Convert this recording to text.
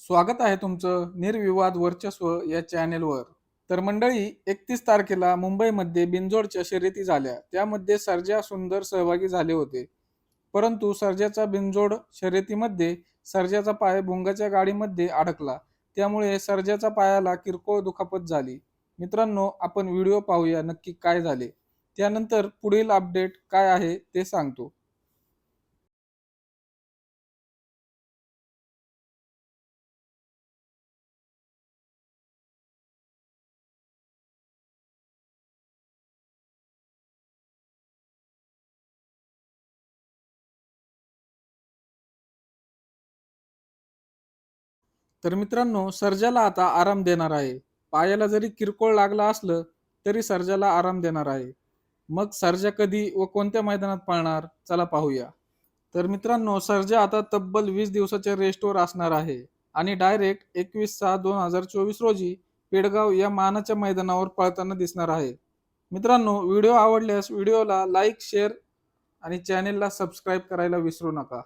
स्वागत आहे तुमचं निर्विवाद वर्चस्व या चॅनेलवर. तर मंडळी एकतीस तारखेला मुंबईमध्ये बिनजोडच्या शर्यती झाल्या. त्यामध्ये सर्जा सुंदर सहभागी झाले होते. परंतु सर्जाचा बिनजोड शर्यतीमध्ये सर्जाचा पाय भुंगाच्या गाडीमध्ये अडकला. त्यामुळे सर्जाच्या पायाला किरकोळ दुखापत झाली. मित्रांनो आपण व्हिडिओ पाहूया नक्की काय झाले. त्यानंतर पुढील अपडेट काय आहे ते सांगतो. तर मित्रांनो सर्जाला आता आराम देणार आहे. पायाला जरी किरकोळ लागला असलं तरी सर्जाला आराम देणार आहे. मग सर्जा कधी व कोणत्या मैदानात पळणार? चला पाहूया. तर मित्रांनो सर्जा आता तब्बल वीस दिवसाच्या रेस्टवर असणार आहे. आणि डायरेक्ट एकवीस सहा दोन हजार चोवीस रोजी पेडगाव या मानाच्या मैदानावर पळताना दिसणार आहे. मित्रांनो व्हिडिओ आवडल्यास व्हिडिओला लाईक शेअर आणि चॅनेलला सबस्क्राईब करायला विसरू नका.